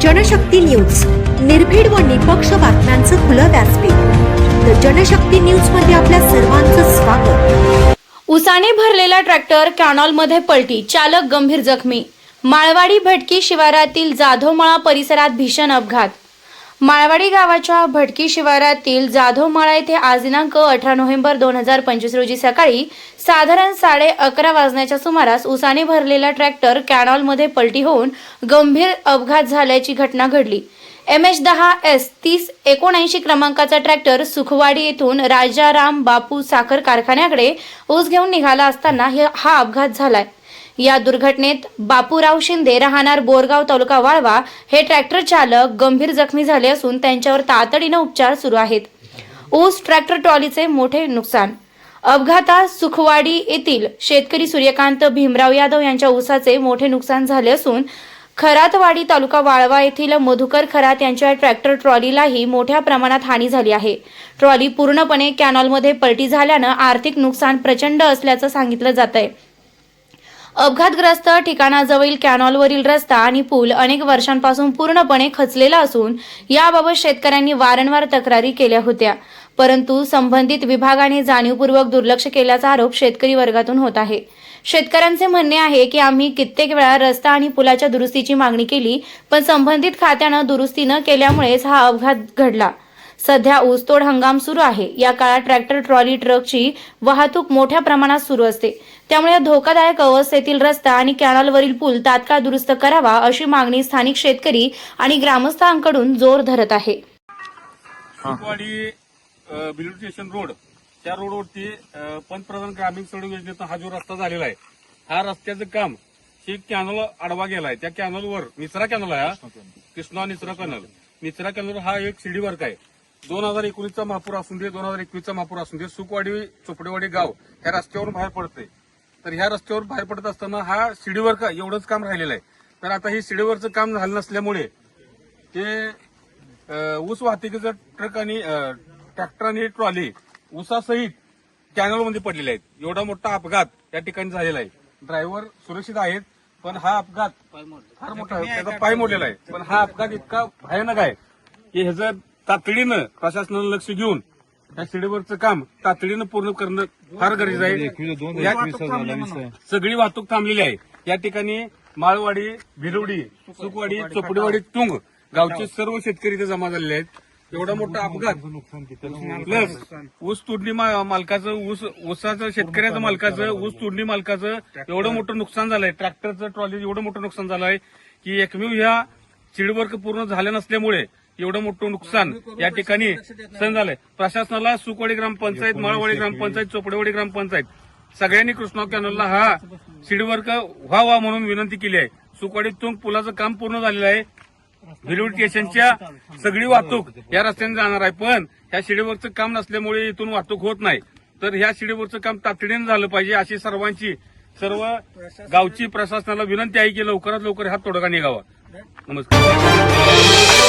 Janshakti news. निर्भीड व निपक्ष बातम्यांचं खुलं व्यासपीठ. द जनशक्ती न्यूजमध्ये आपल्या सर्वांचं स्वागत. उसाने भरलेला ट्रॅक्टर कॅनॉलमध्ये पलटी. चालक गंभीर जखमी. माळवाडी भटकी शिवारातील जाधवमाळा परिसरात भीषण अपघात. माळवाडी गावाच्या भटकी शिवारातील जाधवमाळा येथे आज दिनांक अठरा नोव्हेंबर दोन हजार पंचवीस रोजी सकाळी साधारण साडे अकरा वाजण्याच्या सुमारास उसाने भरलेला ट्रॅक्टर कॅनॉलमध्ये पलटी होऊन गंभीर अपघात झाल्याची घटना घडली. एम एच दहा एस तीस एकोणऐंशी क्रमांकाचा ट्रॅक्टर सुखवाडी येथून राजाराम बापू साखर कारखान्याकडे ऊस घेऊन निघाला असताना हे- हा अपघात झालाय. या दुर्घटनेत बापूराव शिंदे राहणार बोरगाव तालुका वाळवा हे ट्रॅक्टर चालक गंभीर जखमी झाले असून त्यांच्यावर तातडीनं उपचार सुरू आहेत. ऊस ट्रॅक्टर ट्रॉलीचे मोठे नुकसान. अपघातात सुखवाडी येथील शेतकरी सूर्यकांत भीमराव यादव यांच्या ऊसाचे मोठे नुकसान झाले असून खरातवाडी तालुका वाळवा येथील मधुकर खरात यांच्या ट्रॅक्टर ट्रॉलीलाही मोठ्या प्रमाणात हानी झाली आहे. ट्रॉली पूर्णपणे कॅनॉलमध्ये पलटी झाल्यानं आर्थिक नुकसान प्रचंड असल्याचं सांगितलं जात आहे अपघातग्रस्त ठिकाणाजवळील कॅनॉलवरील रस्ता आणि पूल अनेक वर्षांपासून पूर्णपणे खचलेला असून याबाबत शेतकऱ्यांनी वारंवार तक्रारी केल्या होत्या. परंतु संबंधित विभागाने जाणीवपूर्वक दुर्लक्ष केल्याचा आरोप शेतकरी वर्गातून होत आहे. शेतकऱ्यांचे म्हणणे आहे की आम्ही कित्येक वेळा रस्ता आणि पुलाच्या दुरुस्तीची मागणी केली पण संबंधित खात्यानं दुरुस्ती न केल्यामुळेच हा अपघात घडला. सध्या ऊसतोड हंगाम सुरू आहे. या काळात ट्रॅक्टर ट्रॉली ट्रकची वाहतूक मोठ्या प्रमाणात सुरू असते. त्यामुळे धोकादायक अवस्थेतील रस्ता आणि कॅनॉलवरील पूल तात्काळ दुरुस्त करावा अशी मागणी स्थानिक शेतकरी आणि ग्रामस्थांकडून जोर धरत आहे. स्टेशन रोड त्या रोडवरती पंतप्रधान ग्रामीण सडक योजनेचा हा जो रस्ता झालेला आहे हा रस्त्याचं काम ही कॅनल आडवा गेलाय. त्या कॅनलवर निचरा कॅनल आहे हा. कृष्णा निचरा कॅनल. निचरा कॅनल हा एक सीडी वर्क आहे. दोन हजार एकोणीसचा महापूर असून दे दोन हजार एकवीसचा महापूर असून दे सुखवाडी चोपडेवाडी गाव ह्या रस्त्यावरून बाहेर पडतंय. तर ह्या रस्त्यावर बाहेर पडत असताना हा शिडीवर का एवढंच काम राहिलेलं आहे. तर आता हे शिडीवरचं काम झालं नसल्यामुळे ते ऊस वाहतुकीचा ट्रक आणि ट्रॅक्टर आणि ट्रॉली ऊसासहित कॅनलमध्ये पडलेले आहेत. एवढा मोठा अपघात या ठिकाणी झालेला आहे. ड्रायव्हर सुरक्षित आहेत पण हा अपघात फार मोठा आहे. त्याचा पाय मोडलेला आहे. पण हा अपघात इतका भयानक आहे की ह्याचं तातडीनं प्रशासनानं लक्ष घेऊन या शिडीवरचं काम तातडीनं पूर्ण करणं फार गरजेचं आहे. या- सगळी वाहतूक थांबलेली आहे. या ठिकाणी माळवाडी भिलवडी सुकवाडी चोपडीवाडी तुंग गावचे सर्व शेतकरी इथे जमा झालेले आहेत. एवढा मोठा अपघात प्लस ऊस तोडणी मा- मालकाचं ऊस ऊसाचं शेतकऱ्याचं मालकाचं ऊस तोडणी मालकाचं एवढं मोठं नुकसान झालंय. ट्रॅक्टरचं ट्रॉली एवढं मोठं नुकसान झालंय की एकमेव ह्या चिडवर्क पूर्ण झाल्या नसल्यामुळे एवढं मोठं नुकसान या ठिकाणी सहन झालंय. प्रशासनाला सुकवाडी ग्रामपंचायत माळवाडी ग्रामपंचायत चोपडेवाडी ग्रामपंचायत सगळ्यांनी कृष्णा कॅनलला हा सीडवर्क व्हावा म्हणून विनंती केली आहे. सुकवाडी तुंग पुलाचं काम पूर्ण झालेलं आहे. भिलवड स्टेशनच्या सगळी वाहतूक या रस्त्याने जाणार आहे. पण ह्या शिडीवरचं काम नसल्यामुळे इथून वाहतूक होत नाही. तर ह्या शिडीवरचं काम तातडीने झालं पाहिजे अशी सर्वांची सर्व गावची प्रशासनाला विनंती आहे की लवकरात लवकर हा तोडगा निघावा. नमस्कार